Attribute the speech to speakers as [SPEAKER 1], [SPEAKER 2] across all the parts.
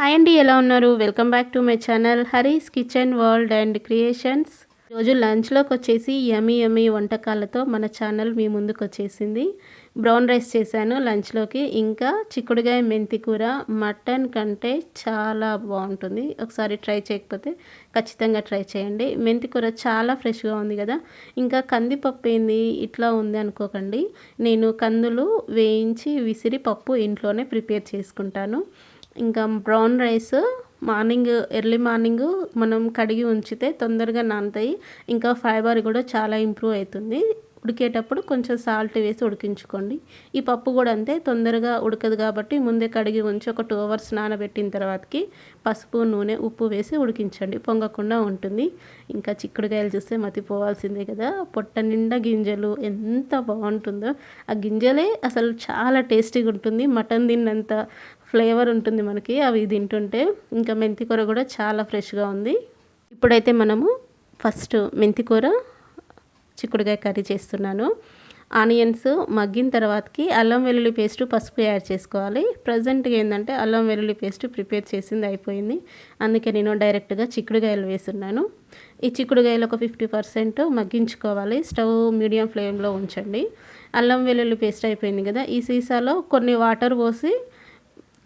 [SPEAKER 1] Hi అండి ఎలా ఉన్నారు? Welcome back to my channel Haris kitchen world and creations రోజు లంచ్లోకి వచ్చేసి యమీ యమీ వంటకాలతో మన ఛానల్ మీ ముందుకు వచ్చేసింది. బ్రౌన్ రైస్ చేశాను లంచ్లోకి ఇంకా చిక్కుడుగాయ మెంతి కూర మటన్ కంటే చాలా బాగుంటుంది. ఒకసారి ట్రై చేయకపోతే ఖచ్చితంగా ట్రై చేయండి. మెంతి కూర చాలా ఫ్రెష్గా ఉంది కదా. ఇంకా కందిపప్పు ఏంది? ఇట్లా ఉంది అనుకోకండి. నేను కందులు వేయించి విసిరి పప్పు ఇంట్లోనే ప్రిపేర్ చేసుకుంటాను. ఇంకా brown rice morning early morning మనం కడిగి ఉంచితే తొందరగా నానతాయి. ఇంకా ఫైబర్ కూడా చాలా ఇంప్రూవ్ అవుతుంది. ఉడికేటప్పుడు కొంచెం సాల్ట్ వేసి ఉడికించుకోండి. ఈ పప్పు కూడా అంతే తొందరగా ఉడకదు కాబట్టి ముందే కడిగి ఉంచి ఒక టూ అవర్స్ నానబెట్టిన తర్వాతకి పసుపు నూనె ఉప్పు వేసి ఉడికించండి. పొంగకుండా ఉంటుంది. ఇంకా చిక్కుడుకాయలు చూస్తే మతిపోవాల్సిందే కదా. పొట్ట నిండా గింజలు ఎంత బాగుంటుందో. ఆ గింజలే అసలు చాలా టేస్టీగా ఉంటుంది. మటన్ తిన్నంత ఫ్లేవర్ ఉంటుంది మనకి అవి తింటుంటే ఇంకా మెంతికూర కూడా చాలా ఫ్రెష్గా ఉంది. ఇప్పుడైతే మనము ఫస్ట్ మెంతికూర చిక్కుడుకాయ కర్రీ చేస్తున్నాను. ఆనియన్స్ మగ్గిన తర్వాతకి అల్లం వెల్లుల్లి పేస్ట్ పసుపు యాడ్ చేసుకోవాలి. ప్రజెంట్గా ఏంటంటే అల్లం వెల్లుల్లి పేస్ట్ ప్రిపేర్ చేసింది అయిపోయింది. అందుకే నేను డైరెక్ట్గా చిక్కుడుకాయలు వేస్తున్నాను. ఈ చిక్కుడుకాయలు ఒక ఫిఫ్టీ పర్సెంట్ మగ్గించుకోవాలి. స్టవ్ మీడియం ఫ్లేమ్లో ఉంచండి. అల్లం వెల్లుల్లి పేస్ట్ అయిపోయింది కదా ఈ సీసాలో కొన్ని వాటర్ పోసి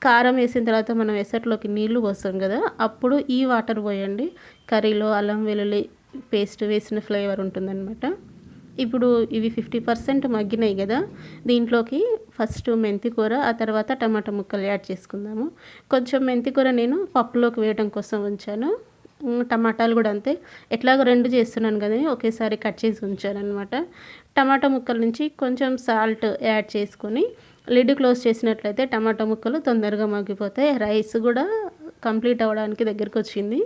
[SPEAKER 1] కారం వేసిన తర్వాత మనం ఎసట్లోకి నీళ్ళు పోస్తాం కదా అప్పుడు ఈ వాటర్ పోయండి. కర్రీలో అల్లం వెల్లుల్లి పేస్ట్ వేసిన ఫ్లేవర్ ఉంటుందన్నమాట. ఇప్పుడు ఇవి ఫిఫ్టీ పర్సెంట్ మగ్గినాయి కదా దీంట్లోకి ఫస్ట్ మెంతి కూర ఆ తర్వాత టమాటా ముక్కలు యాడ్ చేసుకుందాము. కొంచెం మెంతి కూర నేను పప్పులోకి వేయడం కోసం ఉంచాను. టమాటాలు కూడా అంతే. ఎట్లాగో రెండు చేస్తున్నాను కదా ఒకేసారి కట్ చేసి ఉంచాను అనమాట టమాటా ముక్కల నుంచి కొంచెం సాల్ట్ యాడ్ చేసుకొని లిడ్ క్లోజ్ చేసినట్లయితే టమాటా ముక్కలు తొందరగా మగ్గిపోతాయి. రైస్ కూడా కంప్లీట్ అవ్వడానికి దగ్గరికి వచ్చింది.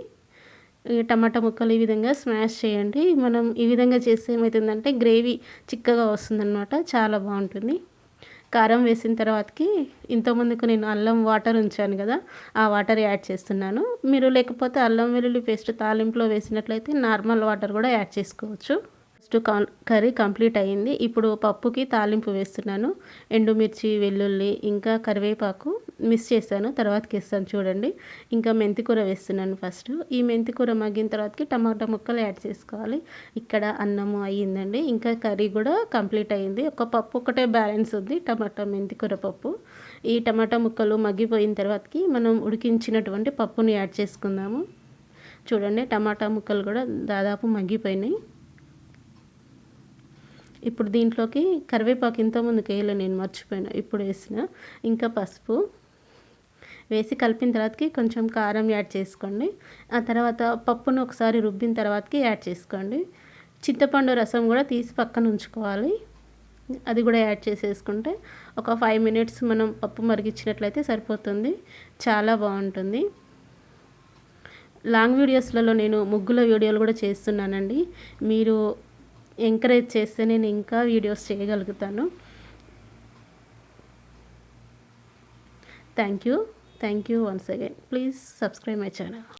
[SPEAKER 1] టమాటా ముక్కలు ఈ విధంగా స్మాష్ చేయండి. మనం ఈ విధంగా చేస్తే ఏమవుతుందంటే గ్రేవీ చిక్కగా వస్తుందన్నమాట. చాలా బాగుంటుంది. కారం వేసిన తర్వాతకి ఇంతకుముందుకు నేను అల్లం వాటర్ ఉంచాను కదా ఆ వాటర్ యాడ్ చేస్తున్నాను. మీరు లేకపోతే అల్లం వెల్లుల్లి పేస్ట్ తాలింపులో వేసినట్లయితే నార్మల్ వాటర్ కూడా యాడ్ చేసుకోవచ్చు. ఫస్ట్ కర్రీ కంప్లీట్ అయ్యింది. ఇప్పుడు పప్పుకి తాలింపు వేస్తున్నాను. ఎండుమిర్చి వెల్లుల్లి ఇంకా కరివేపాకు మిస్ చేశాను. తర్వాతకి వేస్తాను చూడండి. ఇంకా మెంతికూర వేస్తున్నాను ఫస్ట్ ఈ మెంతికూర మగ్గిన తర్వాతకి టమాటా ముక్కలు యాడ్ చేసుకోవాలి. ఇక్కడ అన్నము అయ్యిందండి. ఇంకా కర్రీ కూడా కంప్లీట్ అయ్యింది. ఒక పప్పు ఒకటే బ్యాలెన్స్ ఉంది. టమాటా మెంతికూర పప్పు. ఈ టమాటా ముక్కలు మగ్గిపోయిన తర్వాతకి మనం ఉడికించినటువంటి పప్పుని యాడ్ చేసుకుందాము. చూడండి టమాటా ముక్కలు కూడా దాదాపు మగ్గిపోయినాయి. ఇప్పుడు దీంట్లోకి కరివేపాకు ఇంతకుముందుకు వేయలే నేను మర్చిపోయినా ఇప్పుడు వేసిన. ఇంకా పసుపు వేసి కలిపిన తర్వాతకి కొంచెం కారం యాడ్ చేసుకోండి. ఆ తర్వాత పప్పును ఒకసారి రుబ్బిన తర్వాతకి యాడ్ చేసుకోండి. చింతపండు రసం కూడా తీసి పక్కన ఉంచుకోవాలి. అది కూడా యాడ్ చేసేసుకుంటే ఒక ఫైవ్ మినిట్స్ మనం పప్పు మరిగించినట్లయితే సరిపోతుంది. చాలా బాగుంటుంది. లాంగ్ వీడియోస్లలో నేను ముగ్గుల వీడియోలు కూడా చేస్తున్నానండి. మీరు ఎంకరేజ్ చేస్తే నేను ఇంకా వీడియోస్ చేయగలుగుతాను. Thank you thank you once again please subscribe my channel